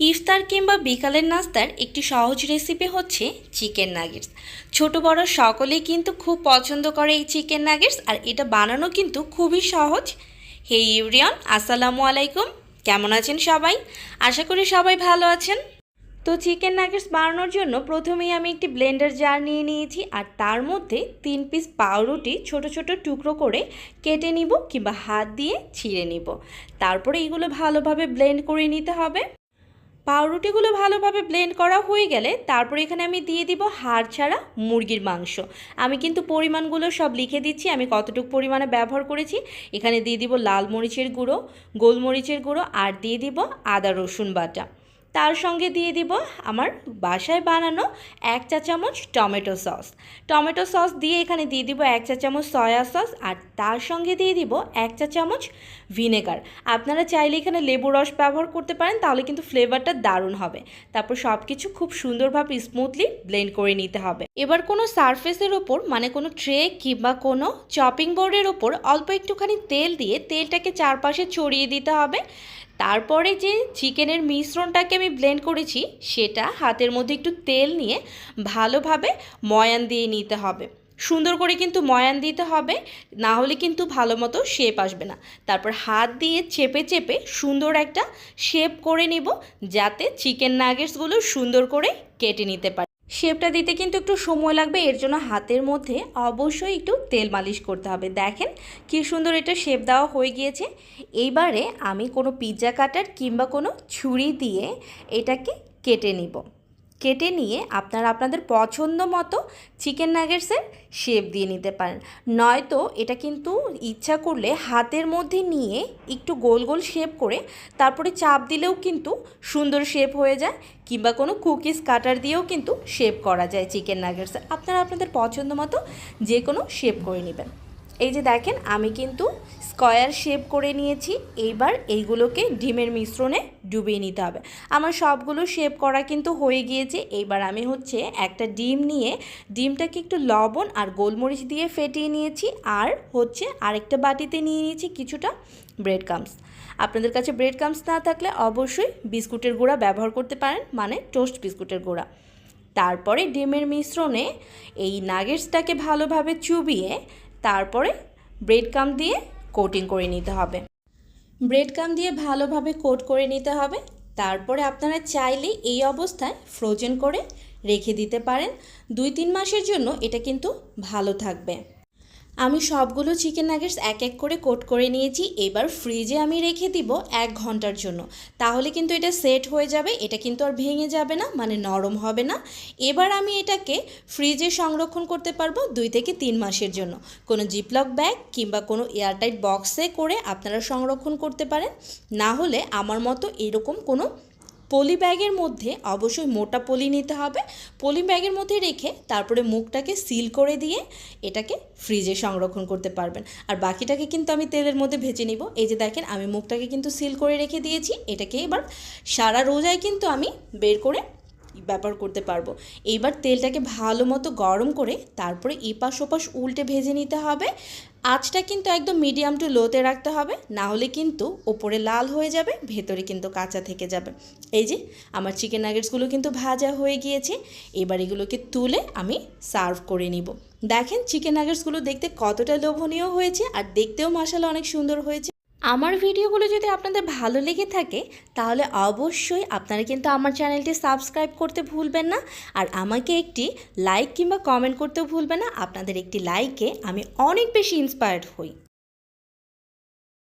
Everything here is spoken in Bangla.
ইফতার কিংবা বিকালের নাস্তার একটি সহজ রেসিপি হচ্ছে চিকেন নাগেটস ছোট বড় সকলেই কিন্তু খুব পছন্দ করে এই চিকেন নাগেটস আর এটা বানানো কিন্তু খুবই সহজ। হে ইউরিয়ন আসসালামু আলাইকুম। কেমন আছেন সবাই? আশা করি সবাই ভালো আছেন। তো চিকেন নাগেটস বানানোর জন্য প্রথমেই আমি একটি ব্লেন্ডার জার নিয়ে নিয়েছি, আর তার মধ্যে তিন পিস পাউরুটি ছোট ছোট টুকরো করে কেটে নিব কিংবা হাত দিয়ে ছিঁড়ে নিব। তারপরে এগুলো ভালোভাবে ব্লেন্ড করে নিতে হবে। পাউরুটিগুলো ভালোভাবে ব্লেন্ড করা হয়ে গেলে তারপর এখানে আমি দিয়ে দিব হাড় ছাড়া মুরগির মাংস। আমি কিন্তু পরিমাণগুলো সব লিখে দিচ্ছি, আমি কতটুকু পরিমাণে ব্যবহার করেছি। এখানে দিয়ে দিব লাল মরিচের গুঁড়ো, গোলমরিচের গুঁড়ো, আর দিয়ে দিব আদা রসুন বাটা। তার সঙ্গে দিয়ে দিব আমার বাসায় বানানো এক চা চামচ টমেটো সস। টমেটো সস দিয়ে এখানে দিয়ে দিব এক চা চামচ সয়া সস আর তার সঙ্গে দিয়ে দিব এক চা চামচ ভিনেগার। আপনারা চাইলে এখানে লেবু রস ব্যবহার করতে পারেন, তাহলে কিন্তু ফ্লেভারটা দারুণ হবে। তারপর সব কিছু খুব সুন্দরভাবে স্মুথলি ব্লেন্ড করে নিতে হবে। এবার কোনো সারফেসের ওপর মানে কোনো ট্রে কিংবা কোনো চপিং বোর্ডের ওপর অল্প একটুখানি তেল দিয়ে তেলটাকে চারপাশে ছড়িয়ে দিতে হবে। তারপরে যে চিকেনের মিশ্রণটাকে আমি ব্লেন্ড করেছি, সেটা হাতের মধ্যে একটু তেল নিয়ে ভালোভাবে ময়ান দিয়ে নিতে হবে। সুন্দর করে কিন্তু ময়ান দিতে হবে, না হলে কিন্তু ভালো মতো শেপ আসবে না। তারপর হাত দিয়ে চেপে চেপে সুন্দর একটা শেপ করে নিব, যাতে চিকেন নাগেটসগুলো সুন্দর করে কেটে নিতে পারে। শেপটা দিতে কিন্তু একটু সময় লাগবে, এর জন্য হাতের মধ্যে অবশ্যই একটু তেল মালিশ করতে হবে। দেখেন কি সুন্দর এটা শেপ দেওয়া হয়ে গিয়েছে। এইবারে আমি কোনো পিৎজা কাটার কিংবা কোনো ছুরি দিয়ে এটাকে কেটে নিব। কেটে নিয়ে আপনারা আপনাদের পছন্দ মতো চিকেন নাগেটসের শেপ দিয়ে নিতে পারেন। নয়তো এটা কিন্তু ইচ্ছা করলে হাতের মধ্যে নিয়ে একটু গোল গোল শেপ করে তারপরে চাপ দিলেও কিন্তু সুন্দর শেপ হয়ে যায় কিংবা কোনো কুকিজ কাটার দিয়েও কিন্তু শেপ করা যায় চিকেন নাগেটসের আপনারা আপনাদের পছন্দ মতো যে কোনো শেপ করে নেবেন। এই যে দেখেন, আমি কিন্তু স্কয়ার শেপ করে নিয়েছি। এইবার এইগুলোকে ডিমের মিশ্রণে ডুবিয়ে নিতে হবে। আমার সবগুলো শেপ করা কিন্তু হয়ে গিয়েছে। এইবার আমি হচ্ছে একটা ডিম নিয়ে, ডিমটাকে একটু লবণ আর গোলমরিচ দিয়ে ফেটিয়ে নিয়েছি আর হচ্ছে আরেকটা বাটিতে নিয়ে নিয়েছি কিছুটা ব্রেড কামস আপনাদের কাছে ব্রেড কামস না থাকলে অবশ্যই বিস্কুটের গুঁড়া ব্যবহার করতে পারেন মানে টোস্ট বিস্কুটের গুঁড়া। তারপরে ডিমের মিশ্রণে এই নাগেটসটাকে ভালোভাবে চুবিয়ে তারপরে ব্রেড কাম দিয়ে কোটিং করে নিতে হবে। ব্রেড কাম দিয়ে ভালোভাবে কোট করে নিতে হবে। তারপরে আপনারা চাইলে এই অবস্থায় ফ্রোজেন করে রেখে দিতে পারেন। দুই তিন মাসের জন্য এটা কিন্তু ভালো থাকবে। আমি সবগুলো চিকেন নাগেটস এক এক করে কোট করে নিয়েছি। এবার ফ্রিজে আমি রেখে দিব এক ঘণ্টার জন্য। তাহলে কিন্তু এটা সেট হয়ে যাবে, এটা কিন্তু আর ভেঙে যাবে না মানে নরম হবে না। এবার আমি এটাকে ফ্রিজে সংরক্ষণ করতে পারব দুই থেকে তিন মাসের জন্য। কোনো জিপলক ব্যাগ কিংবা কোনো এয়ারটাইট বক্সে করে আপনারা সংরক্ষণ করতে পারেন। না হলে আমার মতো এরকম কোনো পলি ব্যাগের মধ্যে অবশ্যই মোটা পলি নিতে হবে। পলি ব্যাগের মধ্যে রেখে তারপরে মুখটাকে সিল করে দিয়ে এটাকে ফ্রিজে সংরক্ষণ করতে পারবেন। আর বাকিটাকে কিন্তু আমি তেলের মধ্যে ভেজে নিব। এই যে দেখেন, আমি মুখটাকে কিন্তু সিল করে রেখে দিয়েছি। এটাকে এবার সারা রোজায় কিন্তু আমি বের করে ব্যাপার করতে পারব। এইবার তেলটাকে ভালো মতো গরম করে তারপরে এপাশ ওপাশ উল্টে ভেজে নিতে হবে। আঁচটা কিন্তু একদম মিডিয়াম টু লোতে রাখতে হবে না হলে কিন্তু ওপরে লাল হয়ে যাবে, ভেতরে কিন্তু কাঁচা থেকে যাবে। এই যে, আমার চিকেন নাগেটসগুলো কিন্তু ভাজা হয়ে গিয়েছে, এবার এগুলোকে তুলে আমি সার্ভ করে নিব। দেখেন চিকেন নাগেটসগুলো দেখতে কতটা লোভনীয় হয়েছে, আর দেখতেও মশালা অনেক সুন্দর হয়েছে। আমার ভিডিওগুলো যদি আপনাদের ভালো লেগে থাকে, তাহলে অবশ্যই আপনারা কিন্তু আমার চ্যানেলটি সাবস্ক্রাইব করতে ভুলবেন না। আর আমাকে একটি লাইক কিংবা কমেন্ট করতেও ভুলবেন না। আপনাদের একটি লাইকে আমি অনেক বেশি ইন্সপায়ার্ড হই।